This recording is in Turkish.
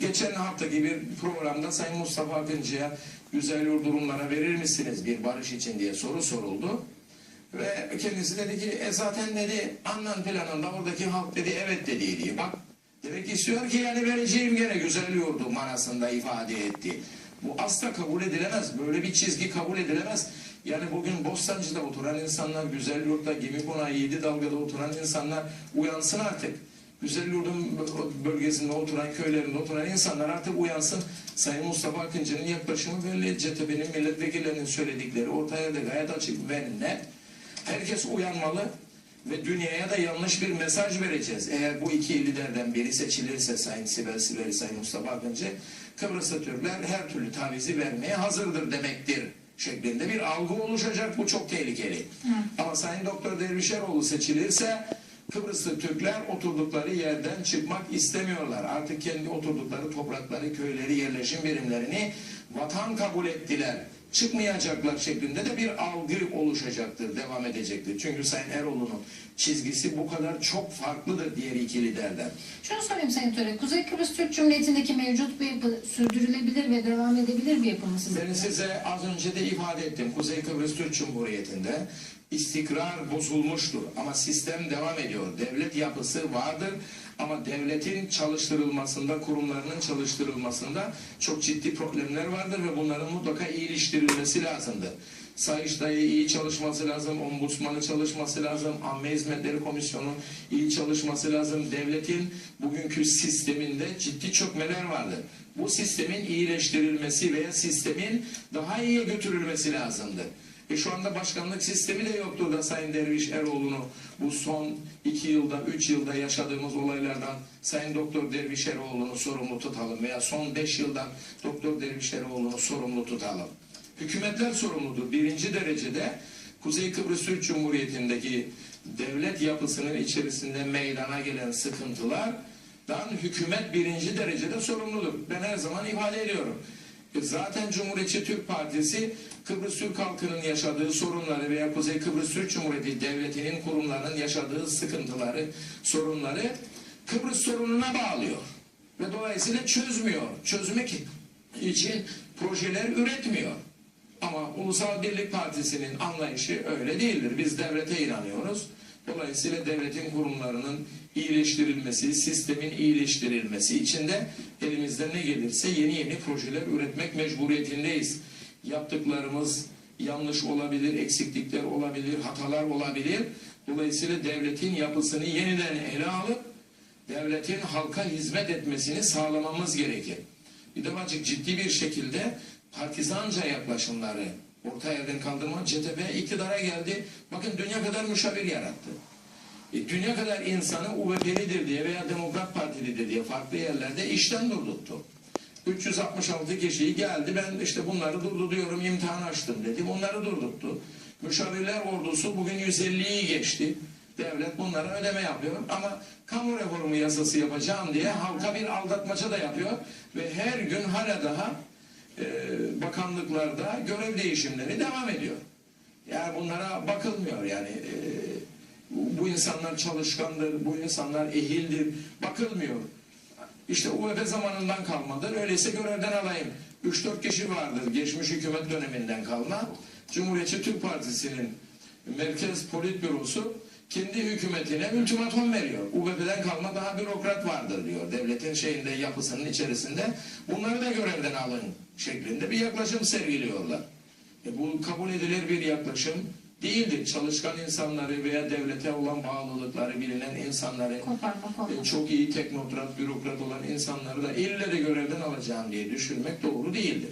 Geçen haftaki bir programda Sayın Mustafa Akıncı'ya güzel yurdurumlara verir misiniz bir barış için diye soru soruldu. Ve kendisi dedi ki e zaten dedi anlam planında oradaki halk dedi evet dedi diye. Bak demek istiyor ki yani vereceğim gene güzel yurdu manasında ifade etti. Bu asla kabul edilemez. Böyle bir çizgi kabul edilemez. Yani bugün Bostancı'da oturan insanlar, Güzel Yurt'ta, Gemi Konağı, Yedi Dalga'da oturan insanlar uyansın artık. Güzel Yurt'un bölgesinde oturan, köylerinde oturan insanlar artık uyansın. Sayın Mustafa Akıncı'nın yaklaşımı belli. CTP'nin milletvekillerinin söyledikleri ortaya da gayet açık ve net. Herkes uyanmalı ve dünyaya da yanlış bir mesaj vereceğiz. Eğer bu iki liderden biri seçilirse Sayın Sibel Sibel, Sayın Mustafa Akıncı, Kıbrıs'ta Türkler her türlü tavizi vermeye hazırdır demektir şeklinde bir algı oluşacak. Bu çok tehlikeli. Ama Sayın Doktor Dervişeroğlu seçilirse Kıbrıslı Türkler oturdukları yerden çıkmak istemiyorlar. Artık kendi oturdukları toprakları, köyleri, yerleşim birimlerini vatan kabul ettiler. Çıkmayacaklar şeklinde de bir algı oluşacaktır, devam edecektir. Çünkü Sayın Eroğlu'nun çizgisi bu kadar çok farklıdır diğer iki liderden. Şunu sorayım Sayın Töre. Kuzey Kıbrıs Türk Cumhuriyeti'ndeki mevcut bir yapı sürdürülebilir ve devam edebilir bir yapı mı sizce? Ben size az önce de ifade ettim. Kuzey Kıbrıs Türk Cumhuriyeti'nde istikrar bozulmuştur ama sistem devam ediyor. Devlet yapısı vardır ama devletin çalıştırılmasında, kurumlarının çalıştırılmasında çok ciddi problemler vardır ve bunların mutlaka iyileştirilmesi lazımdır. Sayıştay'ı iyi çalışması lazım, ombudsmanı çalışması lazım, amme hizmetleri komisyonu iyi çalışması lazım. Devletin bugünkü sisteminde ciddi çökmeler vardır. Bu sistemin iyileştirilmesi veya sistemin daha iyiye götürülmesi lazımdır. E şu anda başkanlık sistemi de yoktur da Sayın Derviş Eroğlu'nu bu son iki yılda, üç yılda yaşadığımız olaylardan Sayın Doktor Derviş Eroğlu'nu sorumlu tutalım veya son beş yıldan Doktor Derviş Eroğlu'nu sorumlu tutalım. Hükümetler sorumludur. Birinci derecede Kuzey Kıbrıs Türk Cumhuriyeti'ndeki devlet yapısının içerisinde meydana gelen sıkıntılardan hükümet birinci derecede sorumludur. Ben her zaman ifade ediyorum. E Zaten Cumhuriyetçi Türk Partisi Kıbrıs Türk halkının yaşadığı sorunları veya Kuzey Kıbrıs Türk Cumhuriyeti devletinin kurumlarının yaşadığı sıkıntıları, sorunları Kıbrıs sorununa bağlıyor. Ve dolayısıyla çözmüyor. Çözmek için projeler üretmiyor. Ama Ulusal Birlik Partisi'nin anlayışı öyle değildir. Biz devlete inanıyoruz. Dolayısıyla devletin kurumlarının iyileştirilmesi, sistemin iyileştirilmesi için de elimizden ne gelirse yeni yeni projeler üretmek mecburiyetindeyiz. Yaptıklarımız yanlış olabilir, eksiklikler olabilir, hatalar olabilir. Dolayısıyla devletin yapısını yeniden ele alıp devletin halka hizmet etmesini sağlamamız gerekir. Bir de ciddi bir şekilde partizanca yaklaşımları orta yerden kaldırma CTP iktidara geldi. Bakın dünya kadar müşavir yarattı. E, dünya kadar insanı UVP'lidir diye veya Demokrat Partilidir diye farklı yerlerde işten durdurttu. 366 kişiyi geldi ben işte bunları durduruyorum imtihan açtım dedi. Bunları durdurttu. Müşavirler ordusu bugün 150'yi geçti. Devlet bunlara ödeme yapıyor ama kamu reformu yasası yapacağım diye halka bir aldatmaca da yapıyor ve her gün hala daha bakanlıklarda görev değişimleri devam ediyor. Yani bunlara bakılmıyor yani e, bu, insanlar çalışkandır, bu insanlar ehildir, bakılmıyor. İşte UVP zamanından kalmadır. Öyleyse görevden alayım. 3-4 kişi vardır geçmiş hükümet döneminden kalma. Cumhuriyetçi Türk Partisi'nin Merkez Politbürosu kendi hükümetine ultimatom veriyor. UVP'den kalma daha bürokrat vardır diyor. Devletin şeyinde yapısının içerisinde. Bunları da görevden alın şeklinde bir yaklaşım sergiliyorlar. E bu kabul edilir bir yaklaşım değildir. Çalışkan insanları veya devlete olan bağlılıkları bilinen insanları Koparma, koparma. e, çok iyi teknokrat, bürokrat olan insanları da ille de görevden alacağım diye düşünmek doğru değildir.